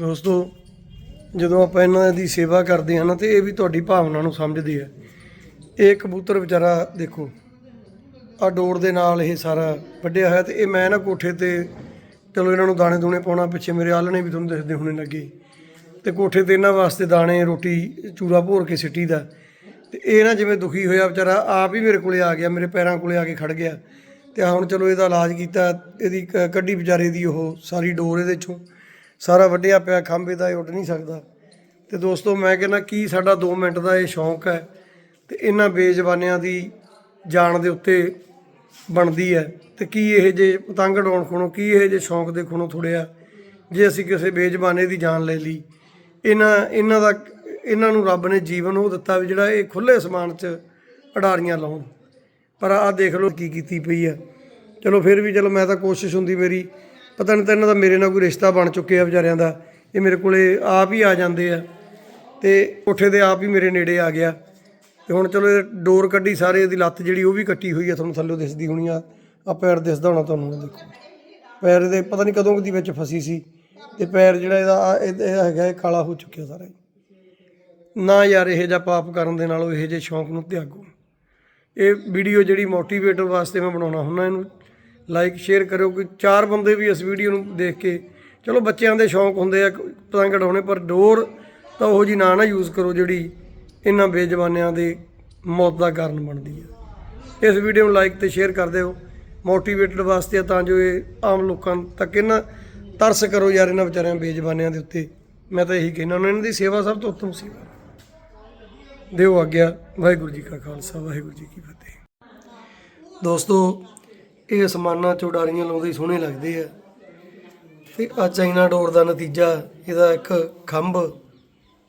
ਦੋਸਤੋ, ਜਦੋਂ ਆਪਾਂ ਇਹਨਾਂ ਦੀ ਸੇਵਾ ਕਰਦੇ ਹਾਂ ਨਾ, ਤੇ ਇਹ ਵੀ ਤੁਹਾਡੀ ਭਾਵਨਾ ਨੂੰ ਸਮਝਦੇ ਆ ਇਹ ਕਬੂਤਰ ਵਿਚਾਰਾ ਦੇਖੋ ਆ ਡੋਰ ਦੇ ਨਾਲ ਇਹ ਸਾਰਾ ਵੱਢਿਆ ਹੋਇਆ ਤੇ ਇਹ ਮੈਂ ਨਾ ਕੋਠੇ ਤੇ, ਚਲੋ ਇਹਨਾਂ ਨੂੰ ਦਾਣੇ ਦੂਣੇ ਪਾਉਣਾ, ਪਿੱਛੇ ਮੇਰੇ ਆਲਣੇ ਵੀ ਤੁਹਾਨੂੰ ਦਿਖਦੇ ਹੋਣੇ ਲੱਗੇ। ਤੇ ਕੋਠੇ ਤੇ ਇਹਨਾਂ ਵਾਸਤੇ ਦਾਣੇ, ਰੋਟੀ, ਚੂਰਾ ਭੋਰ ਕੇ ਸਿੱਟੀ ਦਾ। ਤੇ ਇਹ ਨਾ ਜਿਵੇਂ ਦੁਖੀ ਹੋਇਆ ਵਿਚਾਰਾ, ਆਪ ਹੀ ਮੇਰੇ ਕੋਲੇ ਆ ਗਿਆ, ਮੇਰੇ ਪੈਰਾਂ ਕੋਲੇ ਆ ਕੇ ਖੜ ਗਿਆ। ਤੇ ਹੁਣ ਚਲੋ ਇਹਦਾ ਇਲਾਜ ਕੀਤਾ, ਇਹਦੀ ਕ- ਕੱਢੀ ਵਿਚਾਰੇ ਦੀ ਉਹ ਸਾਰੀ ਡੋਰ ਇਹਦੇ ਚੋਂ। ਸਾਰਾ ਵੱਢਿਆ ਪਿਆ, ਖੰਭੇ ਦਾ ਇਹ ਉੱਡ ਨਹੀਂ ਸਕਦਾ। ਤੇ ਦੋਸਤੋ, ਮੈਂ ਕਹਿੰਦਾ, ਕੀ ਸਾਡਾ 2 ਮਿੰਟ ਦਾ ਇਹ ਸ਼ੌਂਕ ਹੈ? ਤੇ ਇਹਨਾਂ ਬੇਜ਼ਬਾਨਿਆਂ ਦੀ ਜਾਨ ਦੇ ਉੱਤੇ ਬਣਦੀ ਹੈ। ਤੇ ਕੀ ਇਹ ਜੇ ਪਤੰਗ ਉਡਾਉਣ ਖੋਣੋ, ਕੀ ਇਹ ਜੇ ਸ਼ੌਂਕ ਦੇ ਖੋਣੋ ਥੋੜਿਆ ਜੇ ਅਸੀਂ ਕਿਸੇ ਬੇਜ਼ਬਾਨੇ ਦੀ ਜਾਨ ਲੈ ਲਈ, ਇਹਨਾਂ ਇਹਨਾਂ ਦਾ, ਇਹਨਾਂ ਨੂੰ ਰੱਬ ਨੇ ਜੀਵਨ ਉਹ ਦਿੱਤਾ ਵੀ ਜਿਹੜਾ ਇਹ ਖੁੱਲੇ ਅਸਮਾਨ 'ਚ ਅਡਾਰੀਆਂ ਲਾਉਣ। ਪਰ ਆਹ ਦੇਖ ਲਓ ਕੀ ਕੀਤੀ ਪਈ ਆ। ਚਲੋ, ਫਿਰ ਵੀ ਚਲੋ, ਮੈਂ ਤਾਂ ਕੋਸ਼ਿਸ਼ ਹੁੰਦੀ ਮੇਰੀ ਪਤਾ ਨਹੀਂ ਤਾਂ ਇਹਨਾਂ ਦਾ ਮੇਰੇ ਨਾਲ ਕੋਈ ਰਿਸ਼ਤਾ ਬਣ ਚੁੱਕਿਆ ਵਿਚਾਰਿਆਂ ਦਾ। ਇਹ ਮੇਰੇ ਕੋਲੇ ਆਪ ਹੀ ਆ ਜਾਂਦੇ ਆ। ਤੇ ਕੋਠੇ ਦੇ ਆਪ ਹੀ ਮੇਰੇ ਨੇੜੇ ਆ ਗਿਆ। ਤੇ ਹੁਣ ਚਲੋ ਇਹ ਡੋਰ ਕੱਢੀ ਸਾਰੇ, ਇਹਦੀ ਲੱਤ ਜਿਹੜੀ ਉਹ ਵੀ ਕੱਟੀ ਹੋਈ ਆ, ਤੁਹਾਨੂੰ ਥੱਲੇ ਦਿਸਦੀ ਹੋਣੀ ਆ। ਆ ਪੈਰ ਦਿਸਦਾ ਹੋਣਾ ਤੁਹਾਨੂੰ ਦੇਖੋ। ਪੈਰ ਦੇ ਪਤਾ ਨਹੀਂ ਕਦੋਂ ਦੀ ਵਿੱਚ ਫਸੀ ਸੀ। ਤੇ ਪੈਰ ਜਿਹੜਾ ਇਹਦਾ, ਆਹ ਇਹ ਹੈਗਾ, ਇਹ ਕਾਲਾ ਹੋ ਚੁੱਕਿਆ ਸਾਰਾ ਨਾ ਯਾਰ ਇਹ ਜਿਹਾ ਪਾਪ ਕਰਨ ਦੇ ਨਾਲੋਂ ਇਹ ਜਿਹੇ ਸ਼ੌਂਕ ਨੂੰ ਤਿਆਗੋ। ਇਹ ਵੀਡੀਓ ਜਿਹੜੀ ਮੋਟੀਵੇਟਰ ਵਾਸਤੇ ਮੈਂ ਬਣਾਉਣਾ ਹੁੰਦਾ, ਇਹਨੂੰ ਲਾਈਕ ਸ਼ੇਅਰ ਕਰਿਓ ਕਿ ਚਾਰ ਬੰਦੇ ਵੀ ਇਸ ਵੀਡੀਓ ਨੂੰ ਦੇਖ ਕੇ ਚਲੋ ਬੱਚਿਆਂ ਦੇ ਸ਼ੌਂਕ ਹੁੰਦੇ ਆ, ਪਤੰਗ ਉਡਾਉਣੇ, ਪਰ ਡੋਰ ਤਾਂ ਉਹ ਜੀ ਨਾ ਨਾ ਯੂਜ਼ ਕਰੋ ਜਿਹੜੀ ਇਹਨਾਂ ਬੇਜ਼ਬਾਨਿਆਂ ਦੇ ਮੌਤ ਦਾ ਕਾਰਨ ਬਣਦੀ ਹੈ ਇਸ ਵੀਡੀਓ ਨੂੰ ਲਾਈਕ ਤੇ ਸ਼ੇਅਰ ਕਰ ਦਿਓ ਮੋਟੀਵੇਟਡ ਵਾਸਤੇ ਆ ਤਾਂ ਜੋ ਇਹ ਆਮ ਲੋਕਾਂ ਤੱਕ ਇਹਨਾਂ ਤਰਸ ਕਰੋ ਯਾਰ ਇਹਨਾਂ ਵਿਚਾਰਿਆਂ ਬੇਜ਼ਬਾਨਿਆਂ ਦੇ ਉੱਤੇ। ਮੈਂ ਤਾਂ ਇਹੀ ਕਹਿਣਾ ਉਹਨਾਂ ਇਹਨਾਂ ਦੀ ਸੇਵਾ ਸਭ ਤੋਂ ਉੱਤਮ ਸੇਵਾ। ਦਿਓ ਆਗਿਆ, ਵਾਹਿਗੁਰੂ ਜੀ ਕਾ ਖਾਲਸਾ, ਵਾਹਿਗੁਰੂ ਜੀ ਕੀ ਫਤਿਹ। ਦੋਸਤੋ ਇਹ ਅਸਮਾਨਾਂ ਚੋਂ ਉਡਾਰੀਆਂ ਲਾਉਂਦੇ ਹੀ ਸੋਹਣੇ ਲੱਗਦੇ ਆ। ਤੇ ਆ ਚਾਈਨਾ ਡੋਰ ਦਾ ਨਤੀਜਾ, ਇਹਦਾ ਇੱਕ ਖੰਭ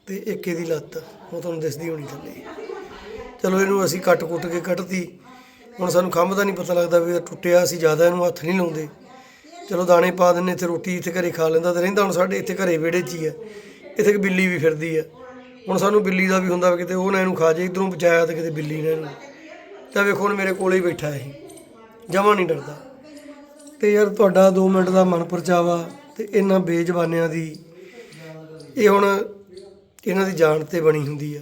ਤੇ ਇੱਕ ਇਹਦੀ ਲੱਤ। ਉਹ ਤੁਹਾਨੂੰ ਦਿਸਦੀ ਹੋਣੀ ਥੱਲੇ। ਚਲੋ, ਇਹਨੂੰ ਅਸੀਂ ਕੱਟ-ਕੁੱਟ ਕੇ ਕੱਢਤੀ। ਹੁਣ ਸਾਨੂੰ ਖੰਭ ਦਾ ਨਹੀਂ ਪਤਾ ਲੱਗਦਾ ਵੀ ਇਹ ਟੁੱਟਿਆ ਅਸੀਂ ਜ਼ਿਆਦਾ ਇਹਨੂੰ ਹੱਥ ਨਹੀਂ ਲਾਉਂਦੇ। ਚਲੋ, ਦਾਣੇ ਪਾ ਦਿੰਨੇ ਇੱਥੇ ਰੋਟੀ ਇੱਥੇ ਘਰੇ ਖਾ ਲੈਂਦਾ ਤੇ ਰਹਿੰਦਾ। ਹੁਣ ਸਾਡੇ ਇੱਥੇ ਘਰੇ ਵਿਹੜੇ 'ਚ ਹੀ ਆ। ਇੱਥੇ ਇੱਕ ਬਿੱਲੀ ਵੀ ਫਿਰਦੀ ਆ। ਹੁਣ ਸਾਨੂੰ ਬਿੱਲੀ ਦਾ ਵੀ ਹੁੰਦਾ ਵੀ ਕਿਤੇ ਉਹ ਨਾ ਇਹਨੂੰ ਖਾ ਜੇ ਇਧਰੋਂ ਬਚਾਇਆ ਤੇ ਕਿਤੇ ਬਿੱਲੀ ਨੇ ਇਹਨੂੰ। ਤਾਂ ਵੇਖੋ, ਹੁਣ ਮੇਰੇ ਕੋਲੇ ਹੀ ਬੈਠਾ ਇਹ। ਜਮਾ ਨਹੀਂ ਡਰਦਾ। ਤੇ ਯਾਰ ਤੁਹਾਡਾ 2 ਮਿੰਟ ਦਾ ਮਨ ਪਰਚਾਵਾ ਤੇ ਇਹਨਾਂ ਬੇਜ਼ਬਾਨਿਆਂ ਦੀ, ਇਹ ਹੁਣ ਇਹਨਾਂ ਦੀ ਜਾਨ ਤੇ ਬਣੀ ਹੁੰਦੀ ਆ।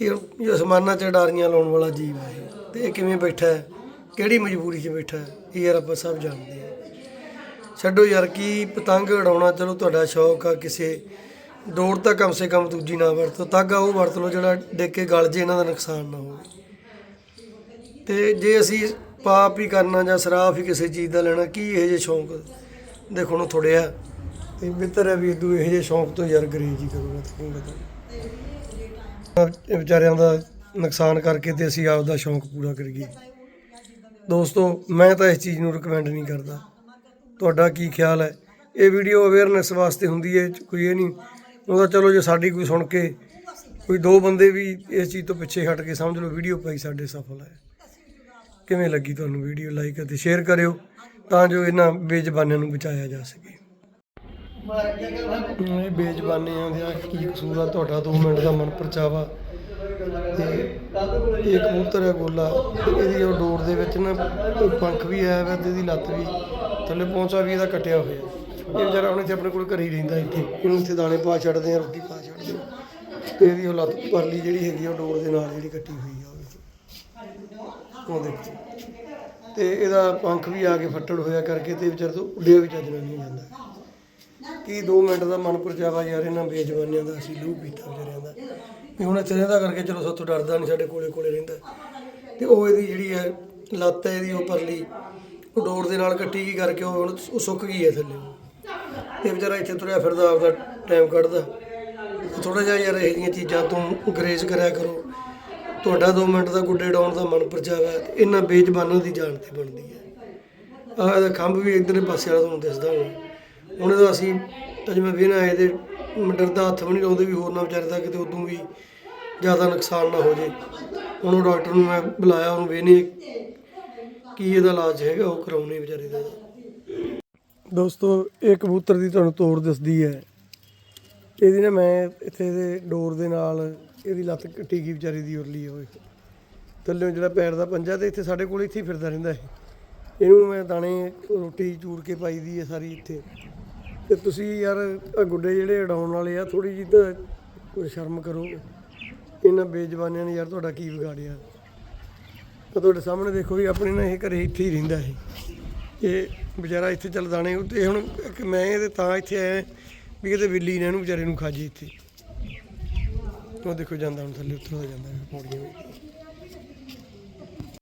ਇਹ ਅਸਮਾਨਾਂ 'ਚ ਡਾਰੀਆਂ ਲਾਉਣ ਵਾਲਾ ਜੀਵ ਹੈ ਇਹ। ਤੇ ਇਹ ਕਿਵੇਂ ਬੈਠਾ ਹੈ? ਕਿਹੜੀ ਮਜਬੂਰੀ 'ਚ ਬੈਠਾ ਹੈ? ਇਹ ਯਾਰ ਆਪਾਂ ਸਭ ਜਾਣਦੇ ਆ। ਛੱਡੋ ਯਾਰ, ਕੀ ਪਤੰਗ ਉਡਾਉਣਾ ਚਲੋ ਤੁਹਾਡਾ ਸ਼ੌਕ ਆ ਕਿਸੇ ਡੋਰ ਤਾਂ ਕਮ ਸੇ ਕਮ ਦੂਜੀ ਨਾ ਵਰਤੋ। ਤਾਗਾ ਉਹ ਵਰਤ ਲਓ ਜਿਹੜਾ ਡਿੱਗ ਕੇ ਗਲ ਜੇ ਇਹਨਾਂ ਦਾ ਨੁਕਸਾਨ ਨਾ ਹੋਵੇ। ਤੇ ਜੇ ਅਸੀਂ ਪਾਪ ਹੀ ਕਰਨਾ ਜਾਂ ਸਰਾਫ ਹੀ ਕਿਸੇ ਚੀਜ਼ ਦਾ ਲੈਣਾ, ਕੀ ਇਹ ਜੇ ਸ਼ੌਂਕ? ਦੇਖੋ ਨੂੰ ਥੋੜਿਆ ਤੇ ਬਿਹਤਰ ਹੈ ਵੀ ਇਦੂ ਇਹ ਜੇ ਸ਼ੌਂਕ ਤੋਂ ਯਾਰ ਗਰੇਜ ਹੀ ਕਰੋ ਤੇ ਇਹ ਵਿਚਾਰਿਆਂ ਦਾ ਨੁਕਸਾਨ ਕਰਕੇ ਤੇ ਅਸੀਂ ਆਪ ਦਾ ਸ਼ੌਂਕ ਪੂਰਾ ਕਰੀਏ। ਦੋਸਤੋ, ਮੈਂ ਤਾਂ ਇਸ ਚੀਜ਼ ਨੂੰ ਰეკਮੈਂਡ ਨਹੀਂ ਕਰਦਾ। ਤੁਹਾਡਾ ਕੀ ਖਿਆਲ ਹੈ? ਇਹ ਵੀਡੀਓ ਅਵੇਅਰਨੈਸ ਵਾਸਤੇ ਹੁੰਦੀ ਹੈ, ਕੋਈ ਇਹ ਨਹੀਂ। ਉਹਦਾ ਚਲੋ ਜੇ ਸਾਡੀ ਕੋਈ ਸੁਣ ਕੇ, ਕੋਈ ਦੋ ਬੰਦੇ ਵੀ ਇਸ ਚੀਜ਼ ਤੋਂ ਪਿੱਛੇ ਹਟ ਕੇ ਸਮਝ ਲਓ ਵੀਡੀਓ ਪਾਈ ਸਾਡੇ ਸਫਲ ਹੈ। ਕਿਵੇਂ ਲੱਗੀ ਤੁਹਾਨੂੰ ਵੀਡੀਓ ਲਾਈਕ ਅਤੇ ਸ਼ੇਅਰ ਕਰਿਓ ਤਾਂ ਜੋ ਇਹਨਾਂ ਬੇਜ਼ਬਾਨਿਆਂ ਨੂੰ ਬਚਾਇਆ ਜਾ ਸਕੇ। ਇਹ ਬੇਜ਼ਬਾਨਿਆਂ ਦਾ ਕੀ ਕਸੂਰ ਆ? ਤੁਹਾਡਾ 2 ਮਿੰਟ ਦਾ ਮਨ ਪਰਚਾਵਾ ਤੇ ਇਹ ਕਬੂਤਰ ਹੈ ਗੋਲਾ। ਇਹਦੀ ਉਹ ਡੋਰ ਦੇ ਵਿੱਚ ਨਾ ਪੰਖ ਵੀ ਆਇਆ ਵਾ ਤੇ ਇਹਦੀ ਲੱਤ ਵੀ ਥੱਲੇ ਪਹੁੰਚਾ ਵੀ ਇਹਦਾ ਕੱਟਿਆ ਹੋਇਆ। ਇਹ ਵਿਚਾਰਾ ਹੁਣ ਇੱਥੇ ਆਪਣੇ ਕੋਲ ਘਰੇ ਹੀ ਰਹਿੰਦਾ ਇੱਥੇ। ਇਹਨੂੰ ਇੱਥੇ ਦਾਣੇ ਪਾ ਛੱਡਦੇ ਆ ਰੋਟੀ ਪਾ ਛੱਡਦੇ ਆ। ਤੇ ਇਹਦੀ ਉਹ ਲੱਤ ਪਰਲੀ ਜਿਹੜੀ ਹੈਗੀ ਆ ਉਹ ਡੋਰ ਦੇ ਨਾਲ ਜਿਹੜੀ ਕੱਟੀ ਹੋਈ ਆ ਤੇ ਇਹਦਾ ਪੰਖ ਵੀ ਆ ਕੇ ਫੱਟੜ ਹੋਇਆ ਕਰਕੇ ਤੇ ਵਿਚਾਰ ਤੋਂ ਉੱਡਿਆ ਵੀ ਚੱਜ ਨਹੀਂ ਜਾਂਦਾ। ਕੀ 2 ਮਿੰਟ ਦਾ ਮਨ ਪਰਚਾਵਾ ਯਾਰ ਇਹਨਾਂ ਬੇਜਵਾਨੀਆਂ ਦਾ, ਅਸੀਂ ਲੂ ਪੀਤਾ ਵਿਚਾਰਿਆਂ ਦਾ। ਵੀ ਹੁਣ ਇੱਥੇ ਰਹਿੰਦਾ ਕਰਕੇ ਚਲੋ ਸਾਤੋਂ ਡਰਦਾ ਨਹੀਂ ਸਾਡੇ ਕੋਲੇ ਕੋਲੇ ਰਹਿੰਦਾ। ਤੇ ਉਹ ਇਹਦੀ ਜਿਹੜੀ ਹੈ ਲੱਤ ਹੈ ਇਹਦੀ ਉਹ ਪਰਲੀ, ਉਹ ਡੋਰ ਦੇ ਨਾਲ ਕੱਟੀ ਕੀ ਕਰਕੇ ਉਹ ਹੁਣ ਉਹ ਸੁੱਕ ਗਈ ਹੈ ਥੱਲੇ। ਤੇ ਵਿਚਾਰਾ ਇੱਥੇ ਤੁਰਿਆ ਫਿਰਦਾ, ਆਪਦਾ ਟਾਈਮ ਕੱਢਦਾ। ਥੋੜਾ ਜਿਹਾ ਯਾਰ ਇਹ ਜਿਹੀਆਂ ਚੀਜ਼ਾਂ ਤੋਂ ਗਰੇਜ਼ ਕਰਿਆ ਕਰੋ। ਤੁਹਾਡਾ 2 ਮਿੰਟ ਦਾ ਗੁੱਡੇ ਡਾਉਣ ਦਾ ਮਨ ਪਰਚਾਵਾ ਹੈ ਤੇ ਇਹਨਾਂ ਬੇਜ਼ਬਾਨਾਂ ਦੀ ਜਾਨ ਤੇ ਬਣਦੀ ਹੈ। ਆਹ ਇਹਦਾ ਖੰਭ ਵੀ ਇਧਰਲੇ ਪਾਸੇ ਵਾਲਾ ਤੁਹਾਨੂੰ ਦਿਸਦਾ ਹੋਣਾ। ਹੁਣ ਇਹਦਾ ਅਸੀਂ ਅੱਜ ਮੈਂ ਵੇਖਣਾ ਇਹਦੇ ਡਰਦਾ ਹੱਥ ਵੀ ਨਹੀਂ ਲਾਉਂਦੇ ਵੀ ਹੋਰ ਨਾ ਵਿਚਾਰੇ ਦਾ ਕਿਤੇ ਉਦੋਂ ਵੀ ਜ਼ਿਆਦਾ ਨੁਕਸਾਨ ਨਾ ਹੋ ਜੇ। ਹੁਣ ਉਹ ਡਾਕਟਰ ਨੂੰ ਮੈਂ ਬੁਲਾਇਆ, ਉਹਨੂੰ ਵੇਖਨੇ ਕੀ ਇਹਦਾ ਇਲਾਜ ਹੈਗਾ, ਉਹ ਕਰਾਉਣੇ ਵਿਚਾਰੇ ਦਾ। ਦੋਸਤੋ, ਇਹ ਕਬੂਤਰ ਦੀ ਤੁਹਾਨੂੰ ਤੋੜ ਦਿਸਦੀ ਹੈ। ਇਹਦੀ ਨਾ ਮੈਂ ਇੱਥੇ ਦੇ ਡੋਰ ਦੇ ਨਾਲ ਇਹਦੀ ਲੱਤ ਕੱਟੀ ਗਈ ਵਿਚਾਰੀ ਦੀ ਉਰਲੀ ਹੋਏ ਥੱਲੇ ਜਿਹੜਾ ਪੈਰ ਦਾ ਪੰਜਾ ਤੇ ਇੱਥੇ ਸਾਡੇ ਕੋਲ ਇੱਥੇ ਹੀ ਫਿਰਦਾ ਰਹਿੰਦਾ ਇਹ। ਇਹਨੂੰ ਮੈਂ ਦਾਣੇ, ਰੋਟੀ ਚੂਰ ਕੇ ਪਾਈ ਦੀ ਹੈ ਸਾਰੀ ਇੱਥੇ। ਤੇ ਤੁਸੀਂ ਯਾਰ ਆ ਗੁੱਡੇ ਜਿਹੜੇ ਉਡਾਉਣ ਵਾਲੇ ਆ ਥੋੜੀ ਜਿਹੀ ਤਾਂ ਕੋਈ ਸ਼ਰਮ ਕਰੋ। ਇਹਨਾਂ ਬੇਜ਼ਬਾਨਿਆਂ ਨੇ ਯਾਰ ਤੁਹਾਡਾ ਕੀ ਵਿਗਾੜਿਆ। ਤਾਂ ਤੁਹਾਡੇ ਸਾਹਮਣੇ ਦੇਖੋ ਵੀ ਆਪਣੇ ਨਾਲ ਇਹ ਘਰੇ ਇੱਥੇ ਹੀ ਰਹਿੰਦਾ ਇਹ। ਇਹ ਵਿਚਾਰਾ ਇੱਥੇ ਚੱਲ ਦਾਣੇ ਤੇ ਹੁਣ ਇੱਕ ਮੈਂ ਇਹਦੇ ਤਾਂ ਇੱਥੇ ਆਇਆ, ਵੀ ਕਿਤੇ ਬਿੱਲੀ ਨੇ ਇਹਨੂੰ ਵਿਚਾਰੇ ਨੂੰ ਖਾਜੀ ਇੱਥੇ। ਉਹ ਦੇਖੋ ਜਾਂਦਾ ਹੁਣ ਥੱਲੇ ਉੱਤਰਦਾ ਜਾਂਦਾ ਪੌੜੀਆਂ ਵੀ।